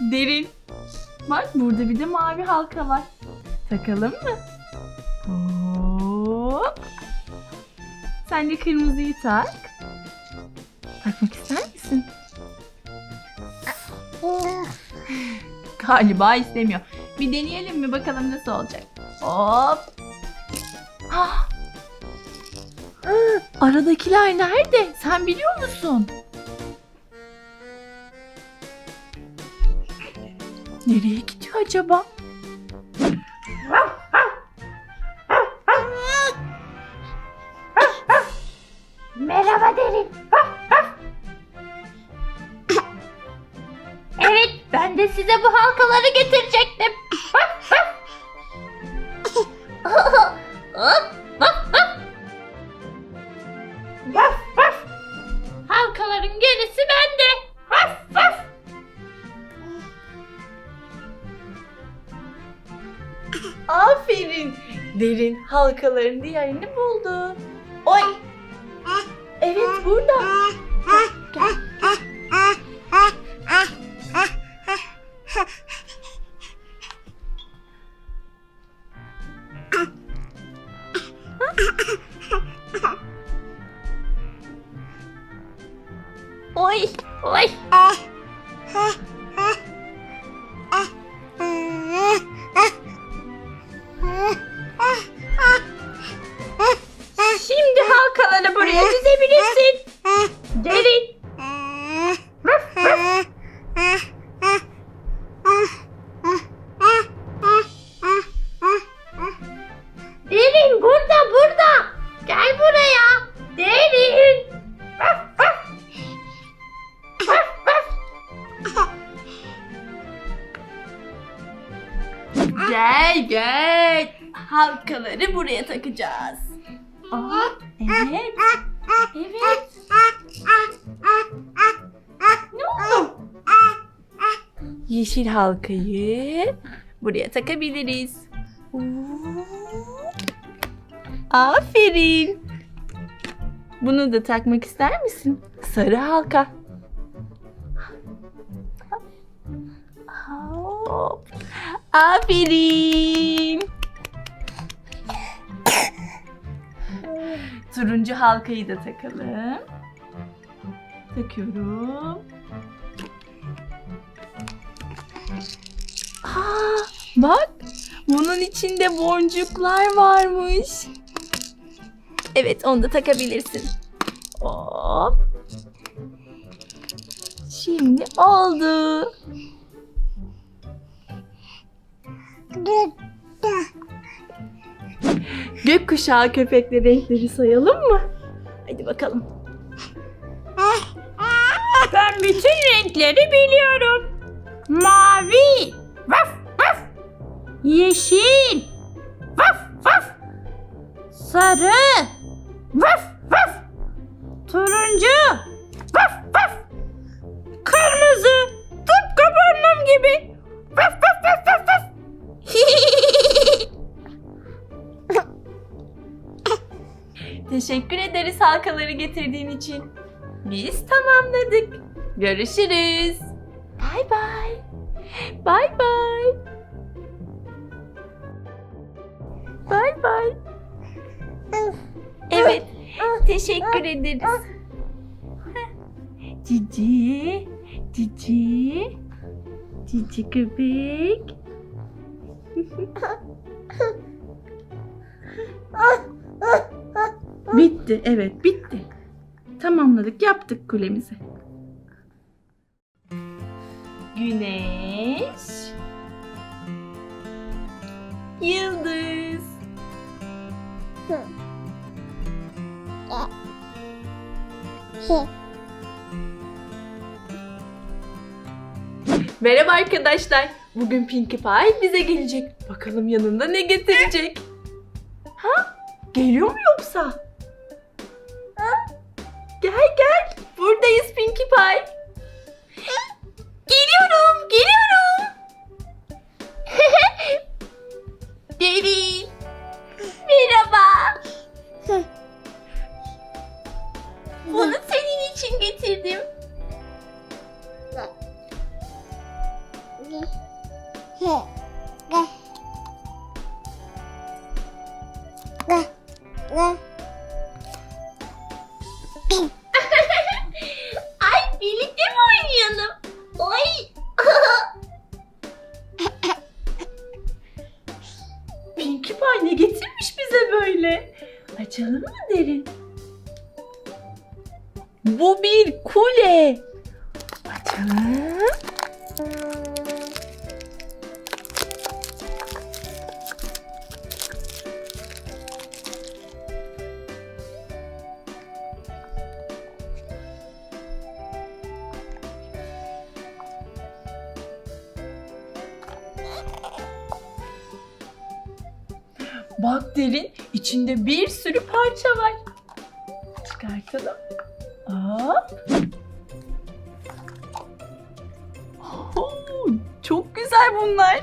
Derin. Bak burada bir de mavi halka var. Takalım mı? Hop. Sen de kırmızıyı tak. Takmak ister misin? Galiba istemiyor. Bir deneyelim mi bakalım nasıl olacak. Hop. Ah! Aradakiler nerede? Sen biliyor musun? Nereye gidiyor acaba? Merhaba derin. evet ben de size bu halkaları getirecektim. Aferin. Derin halkaların diğerini buldu. Oy. Evet burada. Gel, gel. Gel gel. Halkaları buraya takacağız. Aa, evet. Evet. Ne oldu? Yeşil halkayı buraya takabiliriz. Aferin. Bunu da takmak ister misin? Sarı halka. Hop. Aferin. Turuncu halkayı da takalım. Takıyorum. Aa, bak bunun içinde boncuklar varmış. Evet onu da takabilirsin. Hop. Şimdi oldu. Gökkuşağı köpekli renkleri sayalım mı? Hadi bakalım. Ben bütün renkleri biliyorum. Mavi. Vaf vaf. Yeşil. Vaf vaf. Sarı. Vaf vaf. Turuncu. Teşekkür ederiz halkaları getirdiğin için. Biz tamamladık. Görüşürüz. Bay bay. Bay bay. Bay bay. Evet. Teşekkür ederiz. Cici. Cici. Cici köpek. Bitti, evet bitti. Tamamladık, yaptık kulemizi. Güneş. Yıldız. Merhaba arkadaşlar. Bugün Pinkie Pie bize gelecek. Bakalım yanında ne getirecek? Ha? Geliyor mu yoksa? Gel gel. Buradayız Pinkie Pie. Geliyorum, geliyorum. Derin. Merhaba. Bunu senin için getirdim. Ay Bak derin içinde bir sürü parça var. Çıkartalım. Hop. Oo, çok güzel bunlar.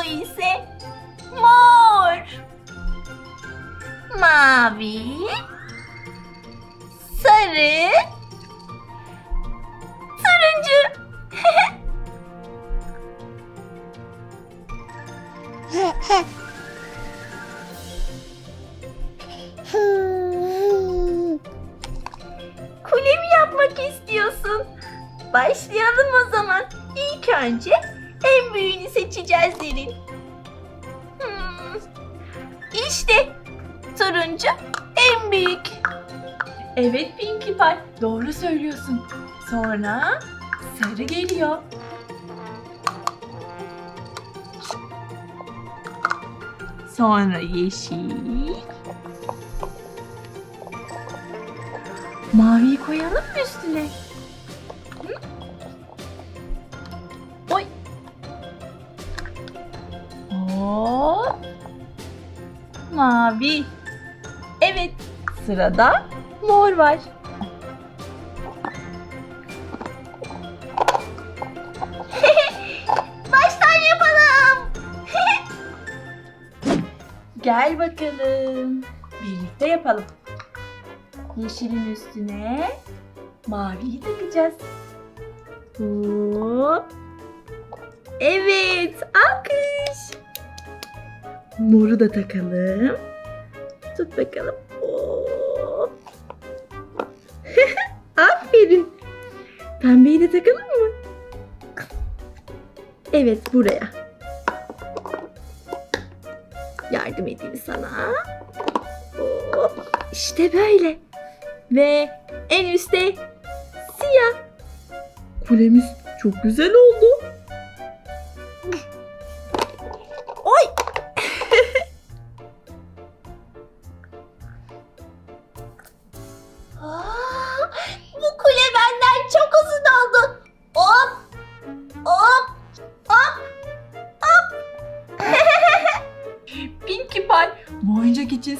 Bu ise mor. Mavi. Sarı. Turuncu. Seçeceğiz derin. Hmm. İşte turuncu en büyük. Evet Pinkie Pie, doğru söylüyorsun. Sonra sarı geliyor. Sonra yeşil. Maviyi koyalım mı üstüne? Mavi. Evet, sırada mor var. Baştan yapalım. Gel bakalım. Birlikte yapalım. Yeşilin üstüne maviyi takacağız. Hop. Evet, alkış. Moru da takalım. Tut bakalım. Hop. Aferin. Pembeyi de takalım mı? Evet, buraya. Yardım edeyim sana. Hop. İşte böyle. Ve en üstte siyah. Kulemiz çok güzel.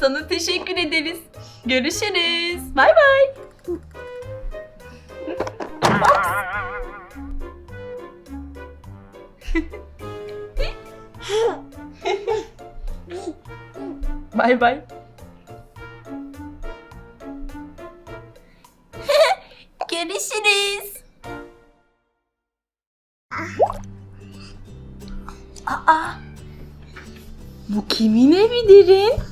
Sana teşekkür ederiz. Görüşürüz. Bay bay. Bay bay. Görüşürüz. Aa, bu kimin evi derin?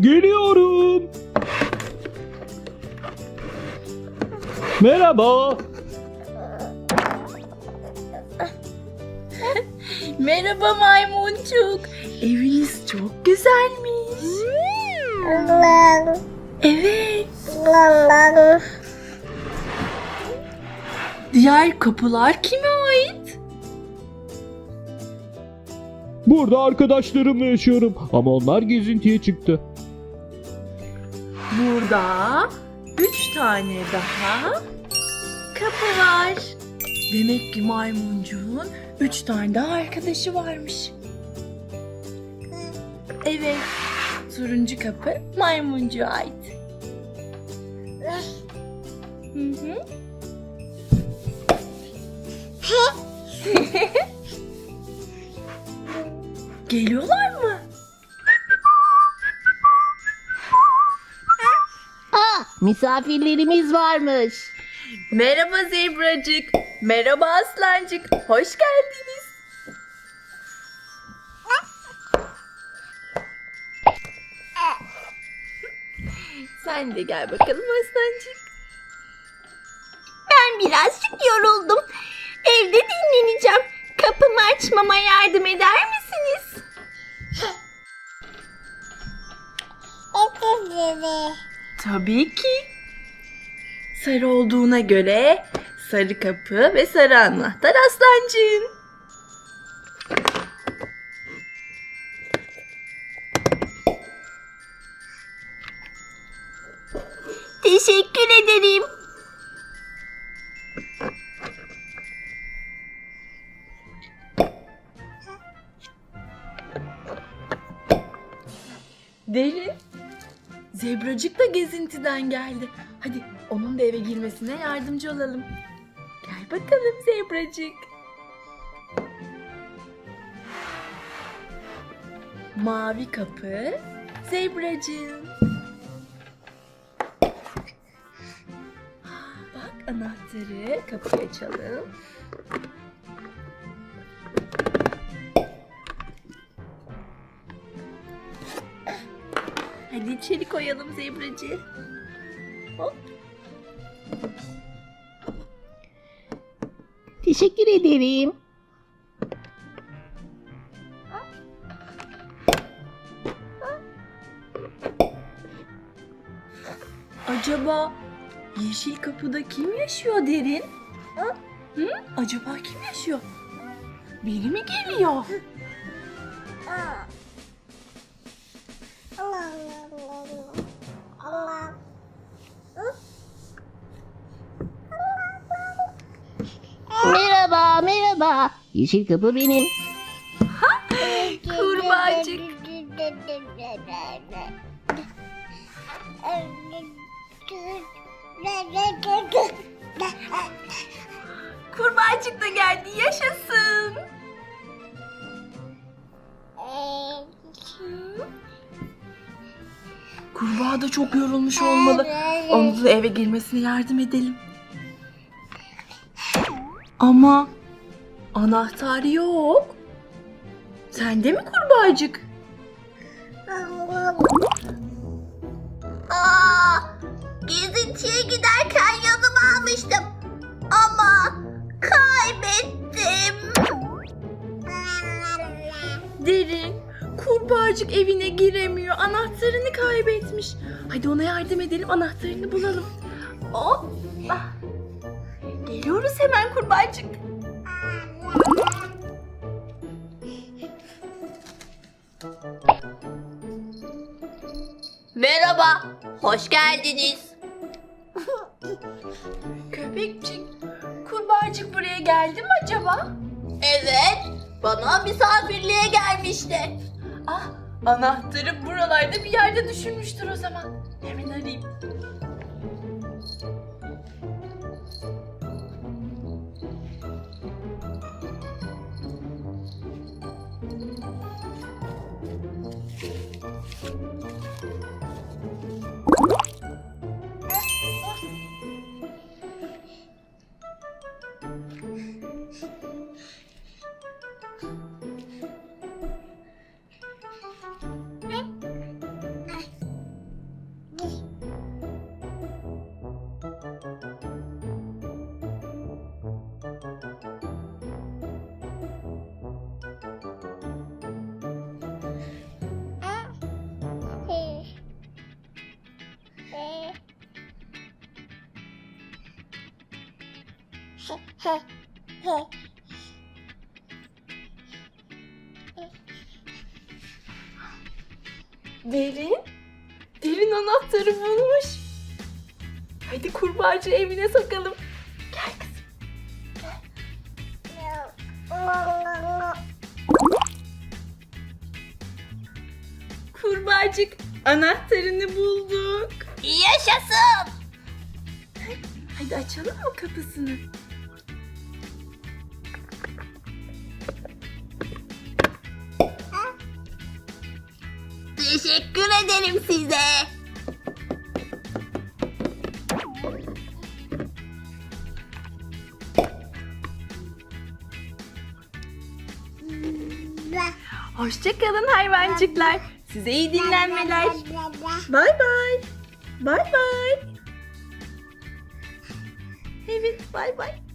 Geliyorum. Merhaba. Merhaba maymuncuk. Eviniz çok güzelmiş. Evet. Diğer kapılar kime ait? Burada arkadaşlarımla yaşıyorum ama onlar gezintiye çıktı. Burada üç tane daha kapı var. Demek ki maymuncuğun üç tane daha arkadaşı varmış. Evet, turuncu kapı maymuncuğa ait. Hı hı. Geliyorlar misafirlerimiz varmış. Merhaba zebracık. Merhaba aslancık. Hoş geldiniz. Sen de gel bakalım aslancık. Ben birazcık yoruldum. Evde dinleneceğim. Kapımı açmama yardım eder misiniz? Tabii ki. Sarı olduğuna göre sarı kapı ve sarı anahtar aslancığın. Teşekkür ederim. Derin. Zebracık da gezintiden geldi. Hadi onun da eve girmesine yardımcı olalım. Gel bakalım zebracık. Mavi kapı zebracığım. Bak anahtarı kapıyı açalım. Hadi içeri koyalım zebracı. Hop. Teşekkür ederim. Acaba yeşil kapıda kim yaşıyor derin? Ha? Hı? Acaba kim yaşıyor? Biri mi geliyor? Merhaba, merhaba. Yeşil kapı benim. Kurbağacık. Kurbağacık da geldi yaşasın. Kurbağa da çok yorulmuş olmalı. Onu da eve girmesine yardım edelim. Ama anahtar yok. Sende mi kurbağacık? Aa, gezintiye giderken yanıma almıştım. Ama kaybettim. Derin, kurbağacık evine giremiyor. Anahtarını kaybetmiş. Hadi ona yardım edelim, anahtarını bulalım. Hop. Geliyoruz hemen kurbağacık. Merhaba, hoş geldiniz. Köpekçik, kurbağacık buraya geldi mi acaba? Evet, bana misafirliğe gelmişti. Ah, anahtarı buralarda bir yerde düşürmüştür o zaman. Hemen arayayım. Derin. Derin anahtarı bulmuş. Haydi kurbağacı evine sokalım. Gel kızım. Kurbağacık anahtarını bulduk. Yaşasın. Haydi açalım mı kapısını? Teşekkür ederim size. Hoşçakalın hayvancıklar. Size iyi dinlenmeler. Bay bay. Bay bay. Evet bay bay.